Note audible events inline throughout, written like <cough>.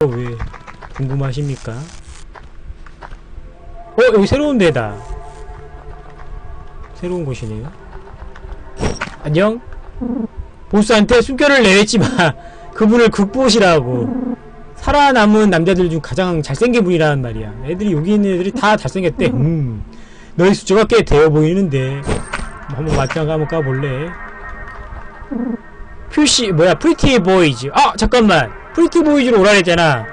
어, 왜 궁금하십니까? 어 여기 새로운 데다. 새로운 곳이네요. 안녕? 보스한테 숨결을 내랬지마 <laughs> 그분을 극보시라고. 살아남은 남자들 중 가장 잘생긴 분이라는 말이야. 애들이 여기 있는 애들이 다 잘생겼대. 음. 너희 숫자가 꽤 되어 보이는데. 한번 맞짱 한번 까볼래 표시 뭐야 프리티 보이즈 아 잠깐만. 프리티 보이즈로 오라 그랬잖아.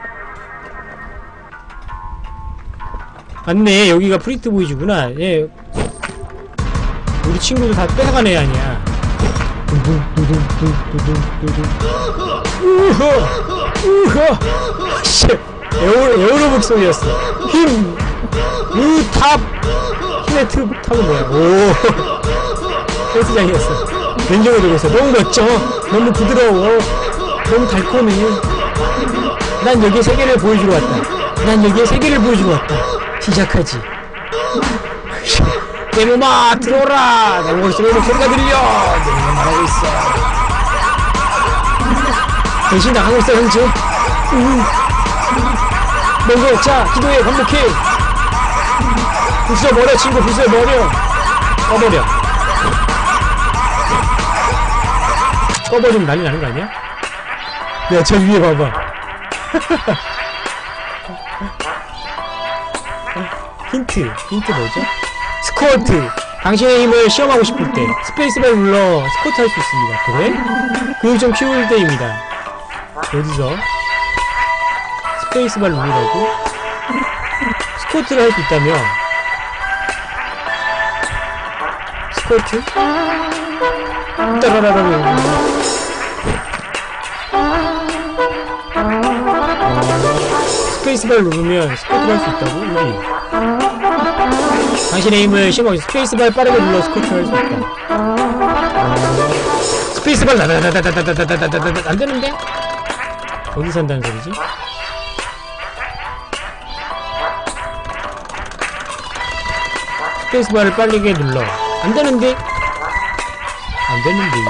맞네 여기가 프리티 보이즈구나. 얘 우리 친구들 다애 아니야. 우허 우허 씨 에어 에어로빅 소리였어. 힘. 우탑. 힘의 트 탑은 뭐야? 오. 헬스장이었어 냉정을 들고 있어 너무 멋져. 너무 부드러워. 너무 달콤해. 난 여기에 세계를 보여주러 왔다. 난 여기에 세계를 보여주러 왔다. 시작하지. 내 몸아 들어오라. 내 목소리로 소리가 들려. 내가 말하고 있어. 대신 나가고 있어 음. 뭔가 자 기도해 반복해. 부숴버려 친구 부숴버려. 꺼버려 꺼버리면 난리 나는 거 아니야? 야, 저 위에 봐봐. <laughs> 힌트, 힌트 뭐죠? 스쿼트. 당신의 힘을 시험하고 싶을 때 스페이스바를 눌러 스쿼트 할 수 있습니다. 그래? 그게 좀 쉬울 때입니다. 어디서? 스페이스바를 누르라고? 스쿼트를 할 수 있다며? 스쿼트? 따라라라라. 스페이스바를 누르면 스쿼트를 할 수 있다고? 여기. 당신의 힘을 심어 스페이스바를 빠르게 눌러 스쿼트를 할 수 있다. 스페이스바를 다다다다다다다다다다다 안 되는데? 어디서 한다는 소리지? 스페이스바를 빠르게 눌러. 안 되는데? 안 되는데요.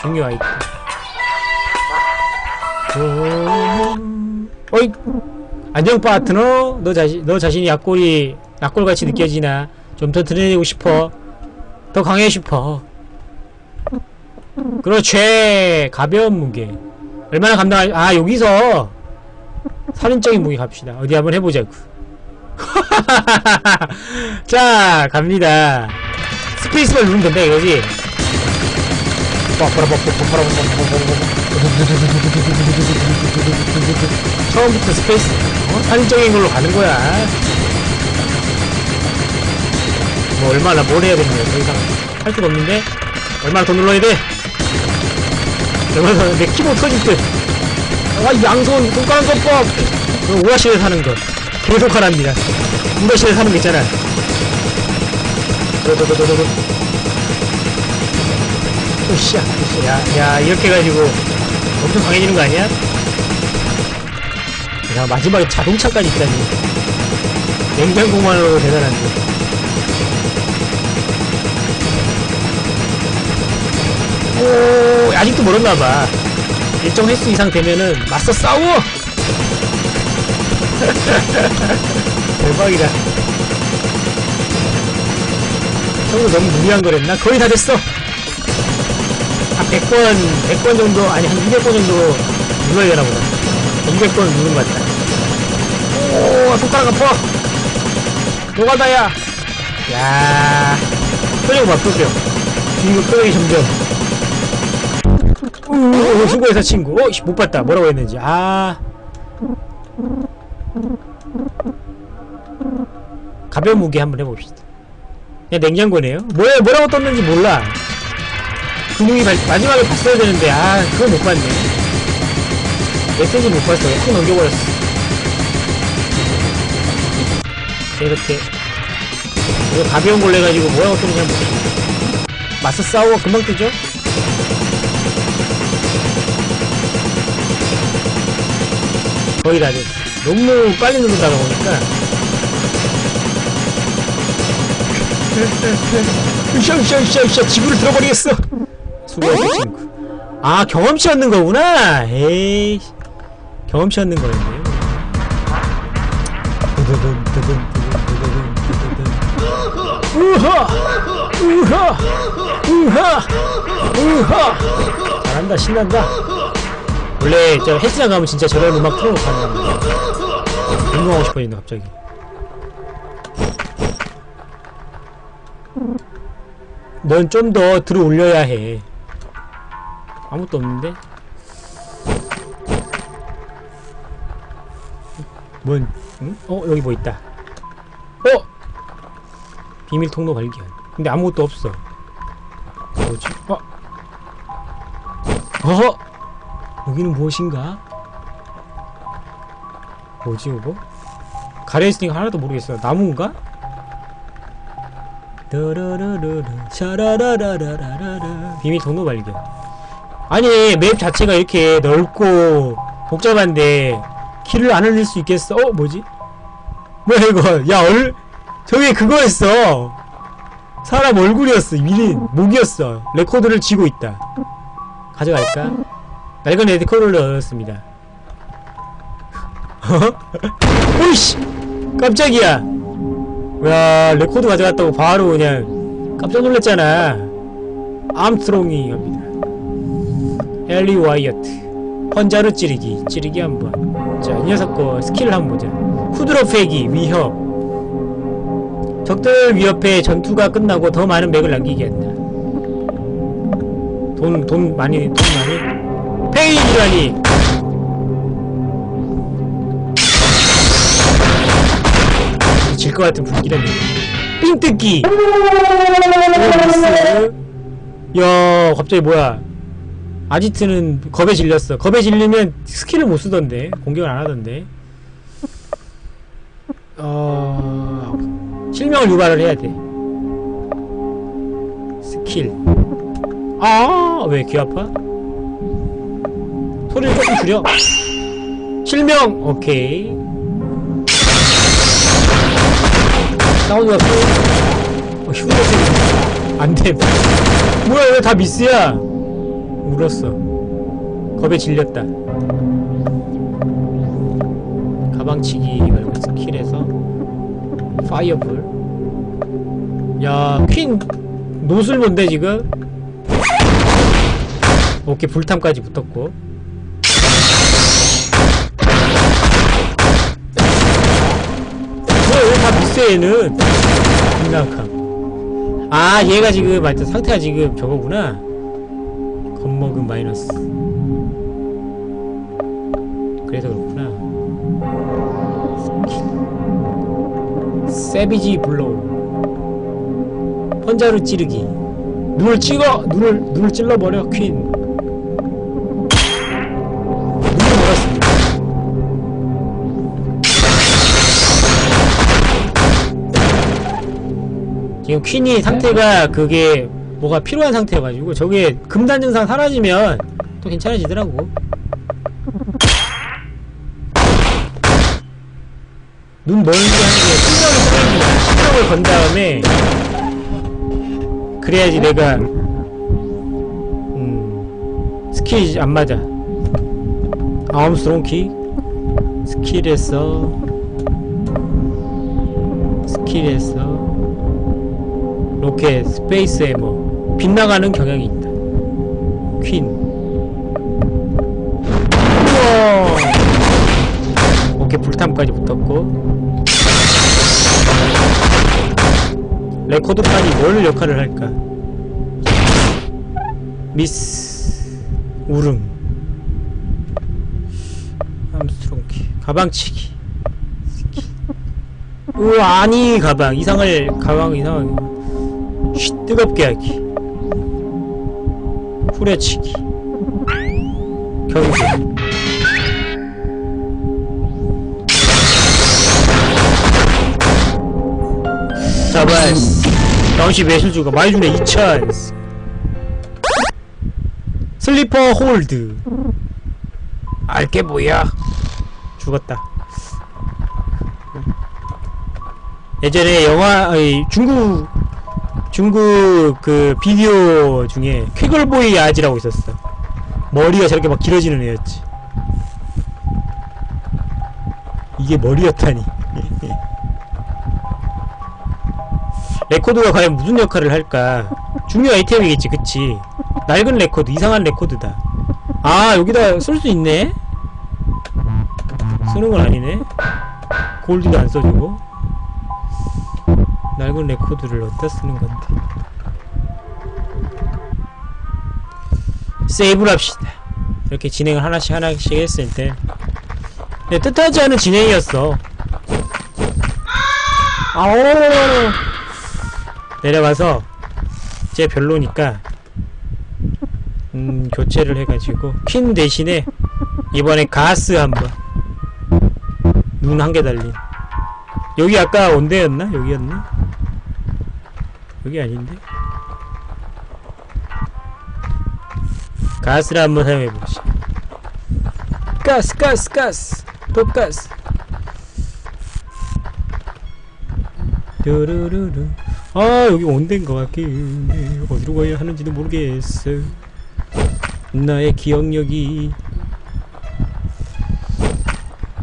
중요 아이템. 어... 어이 안녕 파트너. 너 자신 너 자신이 약골이 약골같이 느껴지나? 좀 더 드러내고 싶어. 더 강해 싶어. 그렇지. 가벼운 무게. 얼마나 감당할 아 여기서 살인적인 무게 갑시다. 어디 한번 해보자고 <laughs> 자 갑니다. 스페이스바 누르면 된다 이거지 처음부터 스페이스 어? 살인적인 걸로 가는 거야. 뭐 얼마나 뭘 해야 되는 거야 더 이상 할 수가 없는데 얼마나 더 눌러야 돼? 얼마나 더내 키보드 터질 듯아 양손 손가락 건법. 오아시에 사는 거. 계속 하랍니다. 우라시에 사는 거 있잖아. 도도도도도 오씨야 오씨 야 야 이렇게 해가지고 엄청 강해지는 거 아니야? 야 마지막에 자동차까지 있다니. 냉장고만으로 대단한데. 오 아직도 멀었나봐. 일정 횟수 이상 되면은 맞서 싸워! <laughs> 대박이다. 형도 너무 무리한 거랬나? 거의 다 됐어 한 100번 100번 정도 아니 한 200번 정도 눌러야 되나 보다. 200번 누른 것 같다. 오 손가락 아파 노가다야! 야 표정 봐 표정 주인공 표정이 점점 오 수고해서 친구. 어, 씨, 못 봤다. 뭐라고 했는지. 아. 가벼운 무게 한번 해봅시다. 그냥 냉장고네요. 뭐에 뭐라고 떴는지 몰라 발- 마지막에 봤어야 되는데 아 그거 못 봤네. 메시지 못 봤어. 훅 넘겨버렸어. 이렇게. 이거 가벼운 걸로 해가지고 뭐라고 뜨는지 한번 맞서 싸워 금방 뜨죠? 거의 다 됐어 너무 빨리 누르다가 보니까. 으쌰 으쌰 으쌰 으쌰 지구를 들어버리겠어 수고했어 친구. 아 경험치 얻는 거구나. 에이 경험치 얻는 거였네. 두두둔, 두둔, 두둔, 두둔, 두둔. 우하 우하 우하 우하 잘한다 신난다. 원래 저 헬스장 가면 진짜 저런 음악 틀어놓고 하는 거야 운동하고 싶어지네 갑자기. 넌 좀 더 들어 올려야 해 아무것도 없는데? 뭔 응? 어 여기 뭐 있다. 어! 비밀 통로 발견. 근데 아무것도 없어. 뭐지? 어! 어허! 여기는 무엇인가? 뭐지 이거 가려있으니까 하나도 모르겠어. 나무인가? 비밀 통로 발견 아니 맵 자체가 이렇게 넓고 복잡한데 키를 안 흘릴 수 있겠어? 어 뭐지? 뭐야 이거? 야 얼... 저기 그거였어. 사람 얼굴이었어 미린 목이었어. 레코드를 쥐고 있다. 가져갈까? 낡은 레코드를 얻었습니다. <laughs> 오이씨! 깜짝이야. 야 레코드 가져갔다고 바로 그냥 깜짝 놀랐잖아. 암스트롱이 갑니다 헨리 와이어트. 헌자로 찌르기 찌르기 한번. 자이 녀석 거 스킬을 한번 보자. 후드로 패기 위협. 적들 위협해 전투가 끝나고 더 많은 맥을 남기게 한다. 돈 돈 많이 돈 많이. 페이지라니. 질 것 같은 분기라니 삥 뜯기. 오 미스 야 갑자기 뭐야 아지트는 겁에 질렸어 겁에 질리면 스킬을 못 쓰던데 공격을 안 하던데 어... 실명을 유발을 해야 돼 스킬 아, 왜 귀 아파? 소리를 조금 줄여. 실명, 오케이. 사운드가 소, 어, 휴대폰. 안 돼. 뭐야, 왜 다 미스야? 울었어. 겁에 질렸다. 가방치기 말고 스킬에서 파이어볼. 야, 퀸 노슬 뭔데 지금? 오케이 불탐까지 붙었고 왜다 미스 얘는 김나카 아 얘가 지금 맞다 상태가 지금 저거구나 겁먹은 마이너스 그래서 그렇구나 세비지 블로우 혼자로 찌르기 눈을 찍어! 눈을, 눈을 찔러버려, 퀸. 눈을 몰았습니다. 지금 퀸이 상태가 그게 뭐가 필요한 상태여가지고 저게 금단 증상 사라지면 또 괜찮아지더라고. 눈 멀게 하는 게 신경을 쓰는 신경을 건 다음에 그래야지 내가 음 스킬이 안 맞아. 아음스트롱 키? 스킬에서 스킬에서 로켓 스페이스 에머 빗나가는 경향이 있다. 퀸. 우와! 오케이 불탐까지 붙었고. 레코드판이 뭘 역할을 할까? 미스 우릉 암스트롱키. 가방치기. 우와 아니 가방. 이상을 가방 이상하게. 쉿 뜨겁게 하기 후려치기. 경기 자바스 당시 매실 주가 많이 주네 2000 슬리퍼 홀드. 알게 뭐야? 죽었다. 예전에 영화 아니, 중국 중국 그 비디오 중에 쾌걸보이 아지라고 있었어. 머리가 저렇게 막 길어지는 애였지. 이게 머리였다니. <laughs> 레코드가 과연 무슨 역할을 할까? 중요 아이템이겠지, 그치? 낡은 레코드, 이상한 레코드다. 아, 여기다 쓸 수 있네? 쓰는 건 아니네? 골드도 안 써주고. 낡은 레코드를 어디다 쓰는 건데. 세이브를 합시다. 이렇게 진행을 하나씩 하나씩 했을 때. 네, 뜻하지 않은 진행이었어. 아오! 내려가서, 쟤 별로니까, 음, 교체를 해가지고, 퀸 대신에, 이번에 가스 한 번. 눈 한 개 달린. 여기 아까 온대였나? 여기였나? 여기 아닌데? 가스를 한번 사용해보시. 가스, 가스, 가스! 또 가스! 르르르르. 아, 여기 온대인 것 같긴 해. 어디로 가야 하는지도 모르겠어. 나의 기억력이.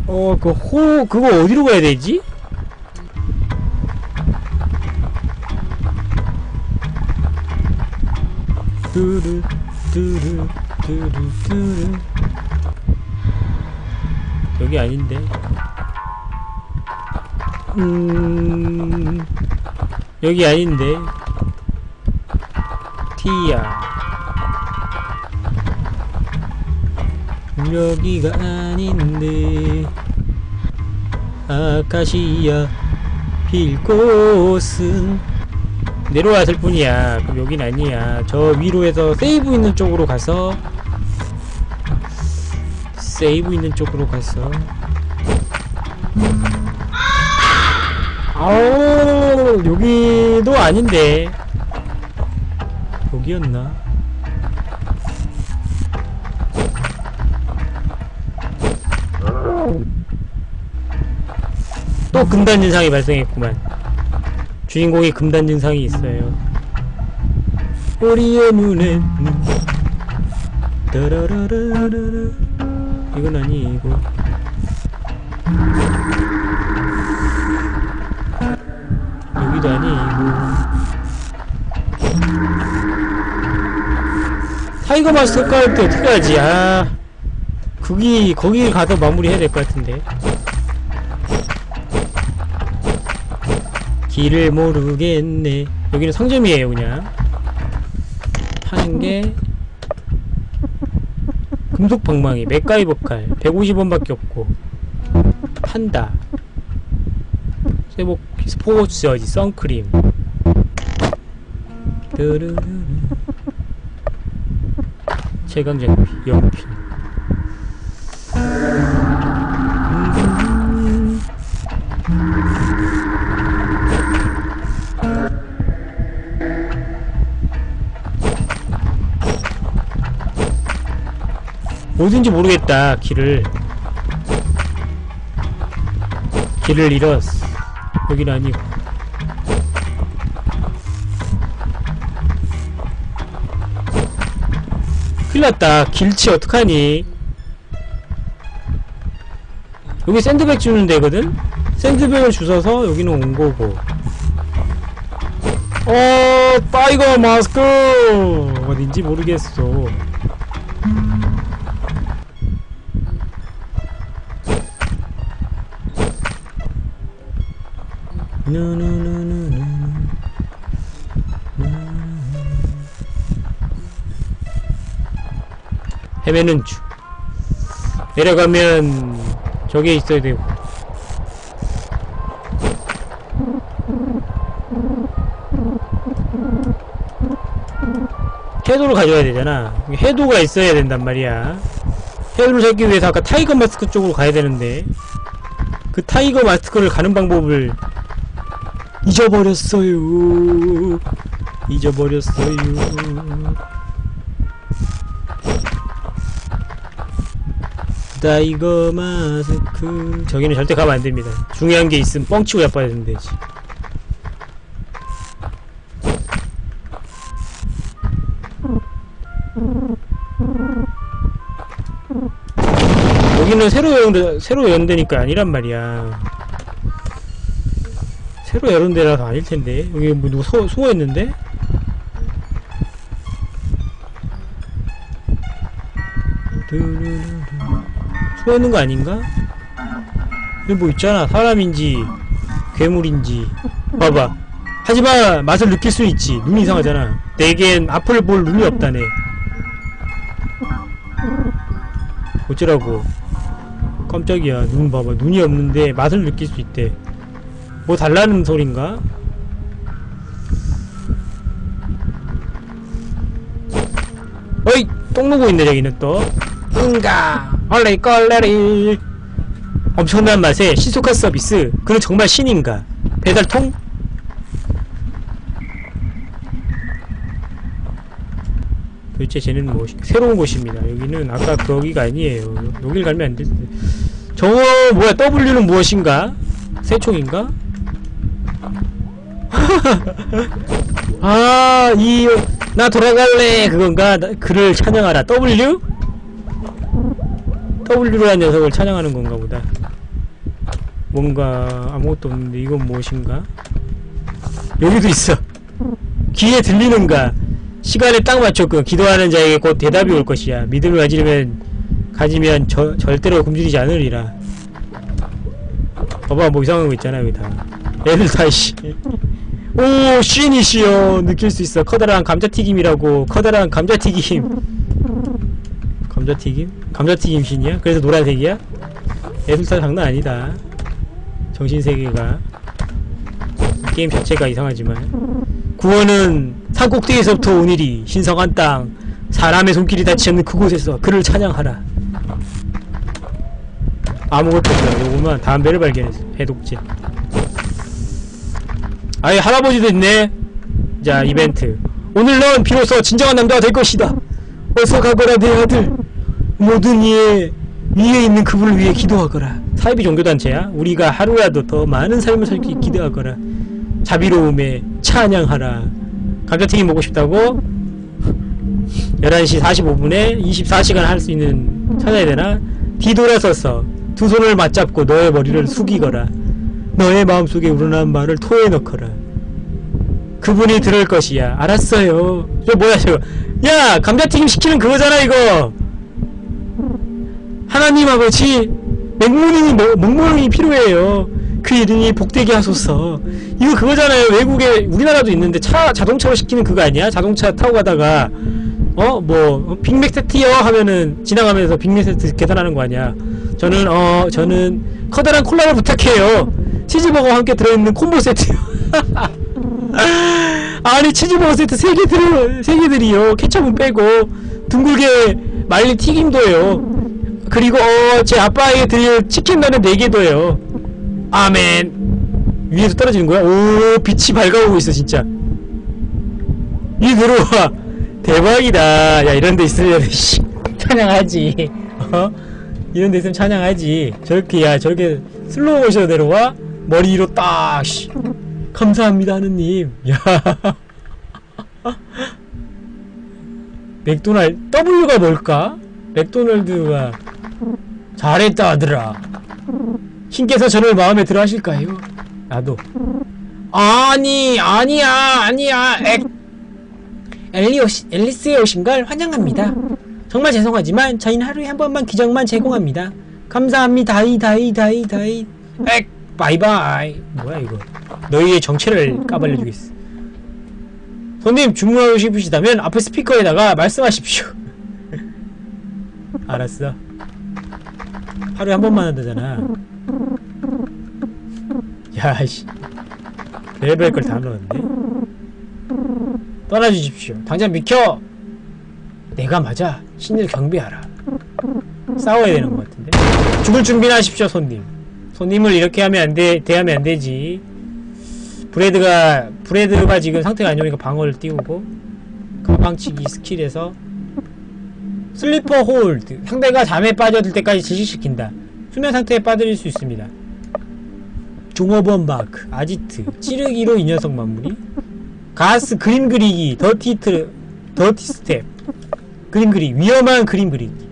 어, 그 호, 그거 어디로 가야 되지? 뚜루, 뚜루, 뚜루, 뚜루. 여기 아닌데. 음, 여기 아닌데. 티야. 여기가 아닌데. 아카시아 필 곳은 내려왔을 뿐이야. 그럼 여긴 아니야. 저 위로 해서 세이브 있는 쪽으로 가서 세이브 있는 쪽으로 가서 아우 여기도 아닌데 여기였나? 또 금단 증상이 발생했구만. 주인공이 금단 증상이 있어요. 우리의 눈엔 따라라라라라. 이건 아니고 여기도 아니고 타이거 마스터 깔때 어떻게 하지? 아. 거기 거기 가서 마무리해야 될 것 같은데 길을 모르겠네. 여기는 상점이에요 그냥. 파는 게 금속 방망이 맥가이버 칼 150원밖에 없고. 판다. 세복 스포츠 저지 선크림. 드르르르 최강 장비 연필 어딘지 모르겠다 길을. 길을 잃었어. 여긴 아니고. 큰일났다. 길치 어떡하니? 여기 샌드백 주는 데거든? 샌드백을 주워서 여기는 온 거고. 어 타이거 마스크! 어딘지 모르겠어 헤매는 중 내려가면 저게 있어야 되고. 해도를 가져야 되잖아. 해도가 있어야 된단 말이야. 해도를 찾기 위해서 아까 타이거 마스크 쪽으로 가야 되는데 그 타이거 마스크를 가는 방법을 잊어버렸어요. 잊어버렸어요. 다이거 마스크 저기는 절대 가면 안됩니다 중요한 게 있으면 뻥치고 자빠지면 되지 여기는 새로 연, 새로 연대니까 아니란 말이야 새로 열은 데라서 아닐 텐데. 여기 뭐 누구? 두루루루. 숨어 있는 거 아닌가? 여기 뭐 있잖아. 사람인지 괴물인지. 봐봐. 하지만 맛을 느낄 수 있지. 눈이 이상하잖아. 내겐 앞을 볼 눈이 없다네. 어쩌라고. 깜짝이야. 눈 봐봐. 눈이 없는데 맛을 느낄 수 있대 뭐 달라는 소린가? 어이 똥 누고 있네 저기는 또 응가 얼레 껄레리 엄청난 맛의 신속한 서비스 그는 정말 신인가 배달통? 도대체 쟤는 뭐 새로운 곳입니다 여기는 아까 거기가 아니에요 여길 가면 안될 텐데 저거 뭐야 W는 무엇인가? 새총인가? <laughs> 아, 이, 나 돌아갈래! 그건가? 나- 그를 찬양하라. W? W라는 녀석을 찬양하는 건가 보다. 뭔가, 아무것도 없는데, 이건 무엇인가? 여기도 있어. 귀에 들리는가? 시간에 딱 맞췄고, 기도하는 자에게 곧 대답이 올 것이야. 믿음을 가지면, 가지면 저, 절대로 굶주리지 않으리라. 봐봐, 뭐 이상한 거 있잖아, 여기 다. 애들 다, 씨. 오, 쉰이시여. 느낄 수 있어. 커다란 감자튀김이라고. 커다란 감자튀김. 감자튀김? 감자튀김 신이야? 그래서 노란색이야? 애술사 장난 아니다. 정신세계가. 게임 자체가 이상하지만. 구원은 산 꼭대기에서부터 오니리. 신성한 땅. 사람의 손길이 닿지 않는 그곳에서 그를 찬양하라. 아무것도 없다. 요거만 담배를 발견했어. 해독제. 아예 할아버지도 있네. 자 이벤트. 오늘 넌 비로소 진정한 남자가 될 것이다. 어서 가거라 내 아들. 모든 이의 위에 있는 그분을 위해 기도하거라. 사이비 종교단체야. 우리가 하루라도 더 많은 삶을 살기 기도하거라. 자비로움에 찬양하라. 감자튀김 먹고 싶다고? 11시 45분에 24시간 할 수 있는 찾아야 되나? 뒤돌아서서 두 손을 맞잡고 너의 머리를 숙이거라. 너의 마음속에 우러나는 말을 토해 넣거라. 그분이 들을 것이야. 알았어요. 저 뭐야 저거. 야 감자튀김 시키는 그거잖아 이거. 하나님 아버지 뭐- 맹모닝이 필요해요. 그 이름이 복되게 하소서. 이거 그거잖아요. 외국에 우리나라도 있는데 차 자동차로 시키는 그거 아니야? 자동차 타고 가다가 어 뭐 빅맥 세트요 하면은 지나가면서 빅맥 세트 계산하는 거 아니야? 저는 어 저는 커다란 콜라를 부탁해요. 치즈버거와 함께 들어있는 콤보 세트요. <laughs> 아니 치즈버거 세트 세개 들어 세 개들이요. 케첩은 빼고 둥글게 말린 튀김도요. 그리고 어, 제 아빠에게 드릴 치킨 너는 네 개도요. 아멘. 위에서 떨어지는 거야? 오 빛이 밝아오고 있어 진짜. 이 들어와 대박이다. 야 이런 데 있으면 <laughs> 씨 찬양하지. 어? 이런 데 있으면 찬양하지. 저렇게 야 저렇게 슬로우 모션으로 내려와 머리 위로 딱 씨. 감사합니다 하느님. 야. 맥도날 W가 뭘까? 맥도날드가 잘했다 아들아. 신께서 저를 마음에 들어 하실까요? 나도. 아니 아니야 아니야 엑 엘리 오시, 앨리스에 오신 걸 환영합니다. 정말 죄송하지만 저희는 하루에 한 번만 기적만 제공합니다. 감사합니다. 다이 다이 다이 다이. 엑 바이바이. 뭐야 이거? 너희의 정체를 까발려주겠어. 손님 주문하고 싶으시다면 앞에 스피커에다가 말씀하십시오. <laughs> 알았어. 하루에 한 번만 한다잖아. 야씨. 레벨 걸 다 넣었네. 떠나주십시오. 당장 비켜! 내가 맞아. 신을 경배하라. 싸워야 되는 것 같은데. 죽을 준비나 하십시오, 손님. 손님을 이렇게 하면 안 돼, 대하면 안 되지. 브레드가, 브레드가 지금 상태가 안 좋으니까 방어를 띄우고, 가방치기 스킬에서, 슬리퍼 홀드. 상대가 잠에 빠져들 때까지 지식시킨다. 수면 상태에 빠뜨릴 수 있습니다. 종업원 마크, 아지트, 찌르기로 이 녀석 마무리. 가스 그림 그리기 더티 트 더티 스텝 그림 그리 위험한 그림 그리기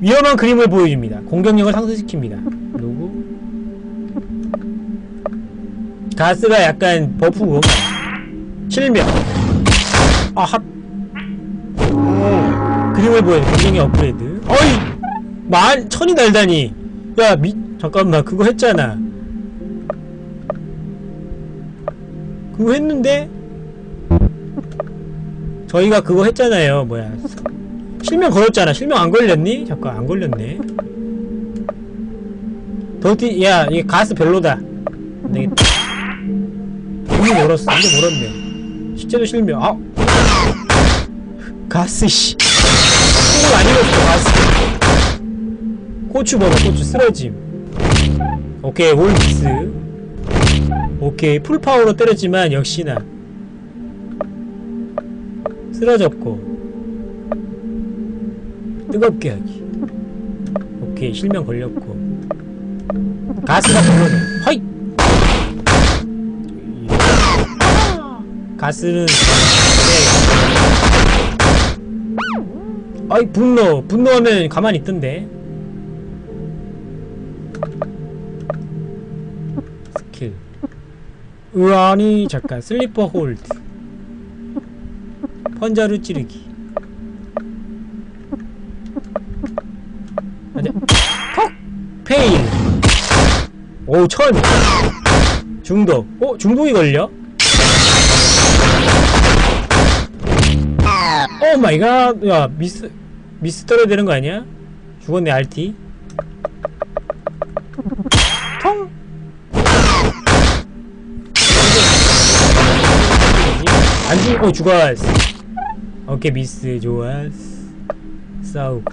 위험한 그림을 보여줍니다. 공격력을 상승시킵니다. 누구 가스가 약간 버프고 실명 아합 그림을 보여 공격력 업그레이드. 어이! 만 천이 날다니. 야 미 잠깐만 그거 했잖아. 그거 했는데 저희가 그거 했잖아요. 뭐야 실명 걸었잖아. 실명 안 걸렸니? 잠깐 안 걸렸네. 더티 야 이게 가스 별로다. 안 되겠다. 이미 멀었어. 이제 멀었네. 실제로 실명. 아! 가스 씨. 속을 안 익었어 가스. 고추 먹어 고추. 쓰러짐. 오케이 올미스. 오케이 풀파워로 때렸지만 역시나. 쓰러졌고 뜨겁게 하기 오케이 실명 걸렸고. 가스가 걸려져 허이! 가스는 네. 아이 분노. 분노하면 가만히 있던데. 스킬. 으아니 잠깐. 슬리퍼 홀드. 펀자루 찌르기 오 천 중독. 어 중독이 걸려? 오 마이 갓 야 미스 미스 떨어야 되는 거 아니야? 죽었네 RT 통. 안 죽, 어, 죽었어. 오케이, 미스, 좋았어. 싸우고.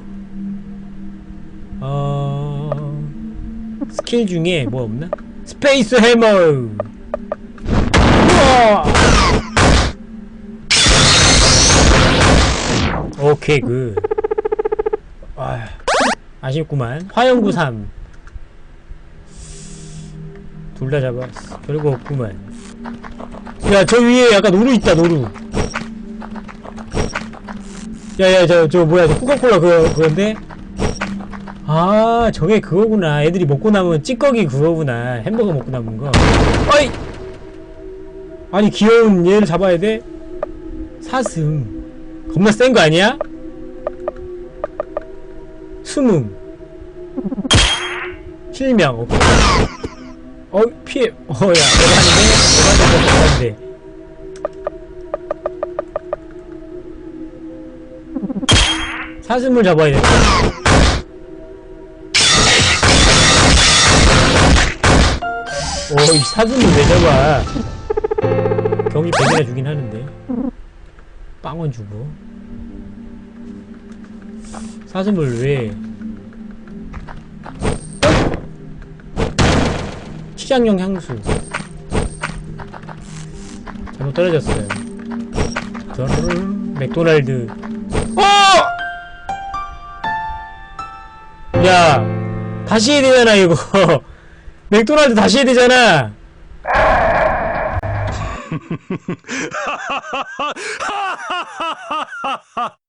어, 스킬 중에 뭐 없나? 스페이스 해머! 오케이, 그. 아, 아쉽구만. 화영구 3. 둘 다 잡았어. 별거 없구만. 야, 저 위에 약간 노루 있다, 노루. 야, 야, 저, 저, 뭐야, 저 코카콜라 그거, 그건데? 아, 저게 그거구나. 애들이 먹고 남은 찌꺼기 그거구나. 햄버거 먹고 남은 거. 어이! 아니, 귀여운 얘를 잡아야 돼? 사슴. 겁나 센 거 아니야? 수능. 실명. 오케이. 어, 피해. 어, 야, 내가 하는데? 내가 하는데? 내가 하는데? 사슴을 잡아야 돼. 오, 이 사슴을 왜 잡아? 경이 100이나 주긴 하는데. 빵원 주고. 사슴을 왜. 치장용 향수. 잘못 떨어졌어요. 저를 맥도날드. 어! 야, 다시 해야 되잖아, 이거. <laughs> 맥도날드 다시 해야 되잖아. <laughs>